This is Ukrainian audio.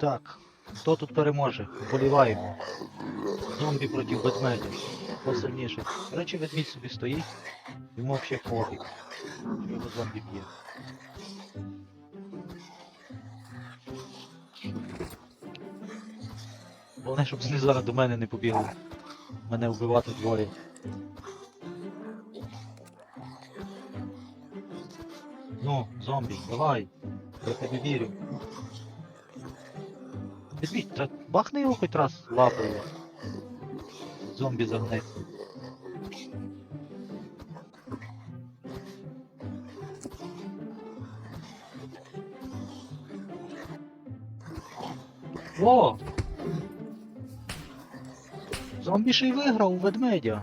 Так, хто тут переможе? Вболіваємо. Зомбі проти ведмедя. Хто сильніший? До речі, ведмідь собі стоїть, йому взагалі пофіг. Його зомбі б'є. Головне, щоб вони зараз до мене не побігли. Мене вбивати двоє. Ну, зомбі, давай. Я тобі вірю. Ведмідь, та бахни його хоч раз лапою. Зомбі загнеться. О! Зомбі ще й виграв у ведмедя.